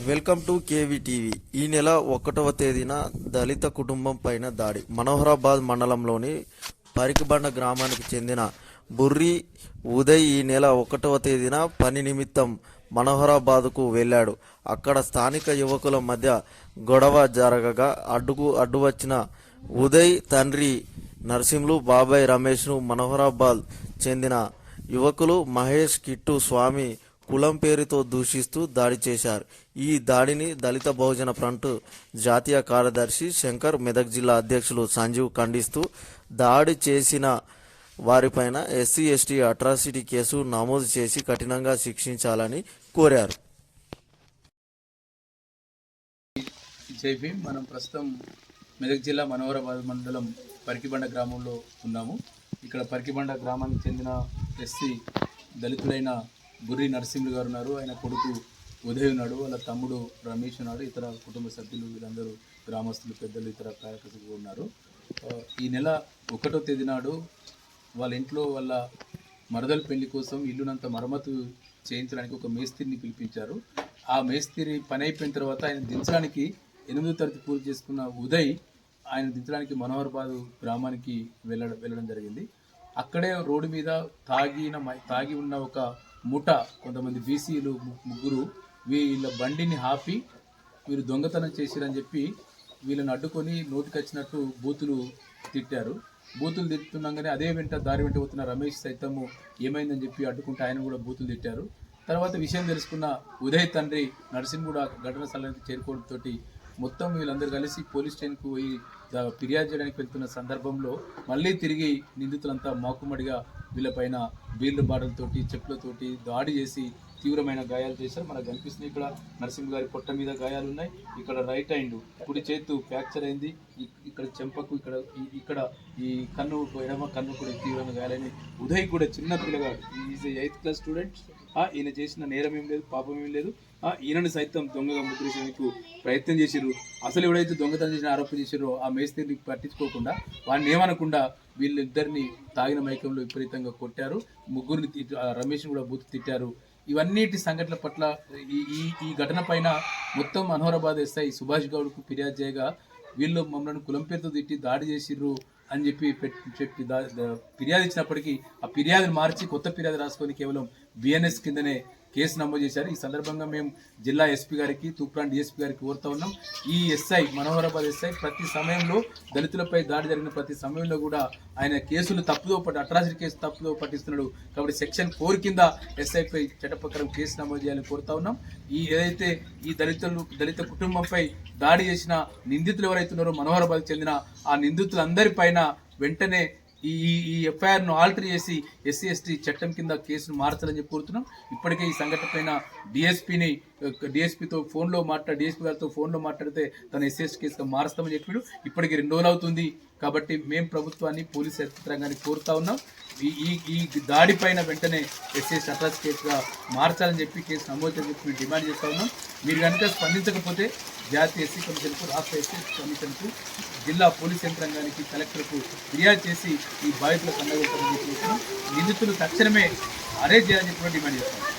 Welcome to KV TV ఈ నెల ఒకటవ తేదీన దళిత కుటుంబం పైన దాడి. మనోహరాబాద్ మండలంలోని పరికిబండ గ్రామానికి చెందిన బుర్రి ఉదయ్ ఈ నెల ఒకటవ తేదీన పని నిమిత్తం మనోహరాబాద్కు వెళ్ళాడు. అక్కడ స్థానిక యువకుల మధ్య గొడవ జరగగా అడ్డుకు అడ్డు వచ్చిన ఉదయ్ తండ్రి నర్సింహులు బాబాయ్ రమేష్ను మనోహరాబాద్ చెందిన యువకులు మహేష్ కిట్టు స్వామి కులం పేరుతో దూషిస్తూ దాడి చేశారు. ఈ దాడిని దళిత బహుజన ఫ్రంట్ జాతీయ కార్యదర్శి శంకర్ మెదక్ జిల్లా అధ్యక్షులు సంజీవ్ ఖండిస్తూ దాడి చేసిన వారిపైన ఎస్సీ ఎస్టీ అట్రాసిటీ కేసు నమోదు చేసి కఠినంగా శిక్షించాలని కోరారు. మనం ప్రస్తుతం మెదక్ జిల్లా మనోహరాబాద్ మండలం పరికిబండ గ్రామంలో ఉన్నాము. ఇక్కడ పరికిబండ గ్రామానికి చెందిన ఎస్సీ దళితుడైన బుర్రి నరసింహులు గారు ఉన్నారు ఆయన కొడుకు ఉదయ్ ఉన్నాడు వాళ్ళ తమ్ముడు రమేష్ ఉన్నాడు ఇతర కుటుంబ సభ్యులు వీళ్ళందరూ గ్రామస్తులు పెద్దలు ఇతర కార్యకర్తలు ఉన్నారు. ఈ నెల ఒకటో తేదీ నాడు వాళ్ళ ఇంట్లో వాళ్ళ మరదల పెళ్ళి కోసం ఇల్లునంత మరమ్మతు చేయించడానికి ఒక మేస్త్రిని పిలిపించారు. ఆ మేస్త్రి పని అయిపోయిన తర్వాత ఆయన దించడానికి ఎనిమిదో తరగతి పూర్తి చేసుకున్న ఉదయ్ ఆయన దించడానికి మనోహర్బాద్ గ్రామానికి వెళ్ళడం వెళ్ళడం జరిగింది. అక్కడే రోడ్డు మీద తాగిన తాగి ఉన్న ఒక ముఠ కొంతమంది బీసీలు ముగ్గురు వీళ్ళ బండిని ఆపి వీరు దొంగతనం చేసిరని చెప్పి వీళ్ళని అడ్డుకొని నోటికొచ్చినట్టు బూతులు తిట్టారు. బూతులు తిట్టున్నాగానే అదే వెంట దారి వెంట పోతున్న రమేష్ సైతము ఏమైందని చెప్పి అడ్డుకుంటే ఆయన కూడా బూతులు తిట్టారు. తర్వాత విషయం తెలుసుకున్న ఉదయ్ తండ్రి నరసింహ్ కూడా ఘటన స్థలానికి చేరుకోవడంతో మొత్తం వీళ్ళందరూ కలిసి పోలీస్ స్టేషన్కు పోయి ఫిర్యాదు చేయడానికి వెళ్తున్న సందర్భంలో మళ్ళీ తిరిగి నిందితులంతా మాకుమ్మడిగా వీళ్ళపైన బీర్లు బాటలతోటి చెప్పులతోటి దాడి చేసి తీవ్రమైన గాయాలు చేశారు. మనకు కనిపిస్తుంది ఇక్కడ నరసింహ గారి పొట్ట మీద గాయాలు ఉన్నాయి. ఇక్కడ రైట్ హ్యాండ్ కుడి చేతు ఫ్రాక్చర్ అయింది. ఇక్కడ చెంపకు ఇక్కడ ఇక్కడ ఈ కన్ను ఎడమ కన్ను కూడా తీవ్రంగా గాయాలని ఉదయ్ కూడా చిన్న పిల్లగాడు. ఈజ్ ఎయిత్ క్లాస్ స్టూడెంట్ ఈయన చేసిన నేరం ఏం లేదు పాపం ఏం లేదు. ఈయనని సైతం దొంగగా ముద్రించేందుకు ప్రయత్నం చేసిర్రు. అసలు ఎవడైతే దొంగతనం చేసిన ఆరోపణ చేసిరో ఆ మేస్త్రిని పట్టించుకోకుండా వాడిని ఏమనకుండా వీళ్ళిద్దరిని తాగిన మైకంలో విపరీతంగా కొట్టారు. ముగ్గురిని రమేష్ రమేష్ని కూడా బూతు తిట్టారు. ఇవన్నిటి సంఘటనల పట్ల ఈ ఈ ఈ ఘటన పైన మొత్తం మనోహరాబాద్ ఎస్ఐ సుభాష్ గౌడ్కు ఫిర్యాదు చేయగా వీళ్ళు మమ్మల్ని కులం పేరుతో తిట్టి దాడి చేసిర్రు అని చెప్పి చెప్పి దా- ఫిర్యాదు ఇచ్చినప్పటికీ ఆ ఫిర్యాదుని మార్చి కొత్త ఫిర్యాదు రాసుకొని కేవలం బిఎన్ఎస్ కిందనే కేసు నమోదు చేశారు. ఈ సందర్భంగా మేము జిల్లా ఎస్పీ గారికి తూప్రాన్ డిఎస్పీ గారికి కోరుతా ఉన్నాం. ఈ ఎస్ఐ మనోహరాబాద్ ఎస్ఐ ప్రతి సమయంలో దళితులపై దాడి జరిగిన ప్రతి సమయంలో కూడా ఆయన కేసులు తప్పుదో పట్టి అట్రాసిటీ కేసు తప్పుదో పట్టిస్తున్నాడు. కాబట్టి సెక్షన్ ఫోర్ కింద ఎస్ఐపై చట్టప్రకారం కేసు నమోదు చేయాలని కోరుతా ఉన్నాం. ఈ ఏదైతే ఈ దళితులు దళిత కుటుంబంపై దాడి చేసిన నిందితులు ఎవరైతే ఉన్నారో మనోహరాబాద్ చెందిన ఆ నిందితులందరిపైన వెంటనే ఈ ఈ- ఎఫ్ఐఆర్ను ఆల్టర్ చేసి ఎస్సీ ఎస్టీ చట్టం కింద కేసును మార్చాలని చెప్పి కోరుతున్నాం. ఇప్పటికే ఈ సంఘటన పైన డిఎస్పీని డిఎస్పీతో ఫోన్లో మాట్లాడి డిఎస్పీ గారితో ఫోన్లో మాట్లాడితే తన ఎస్సీ ఎస్టీ కేసుగా మారుస్తామని చెప్పాడు. ఇప్పటికి రెండు రోజులు అవుతుంది కాబట్టి మేము ప్రభుత్వాన్ని పోలీసు యంత్రాంగాన్ని కోరుతా ఉన్నాం. ఈ ఈ దాడి పైన వెంటనే ఎస్సీ అట్రాస్ కేసుగా మార్చాలని చెప్పి కేసు నమోదు చేసి మేము డిమాండ్ చేస్తా ఉన్నాం. మీరు కనుక స్పందించకపోతే జాతీయ ఎస్సీ కమిషన్కు రాష్ట్ర ఎస్సీ కమిషన్కు జిల్లా పోలీస్ యంత్రాంగానికి కలెక్టర్కు ఫిర్యాదు చేసి ఈ బాధితులకు అందగొట్టాలని చెప్పి నిందితులు తక్షణమే అరెస్ట్ చేయాలని చెప్పి డిమాండ్ చేస్తాం.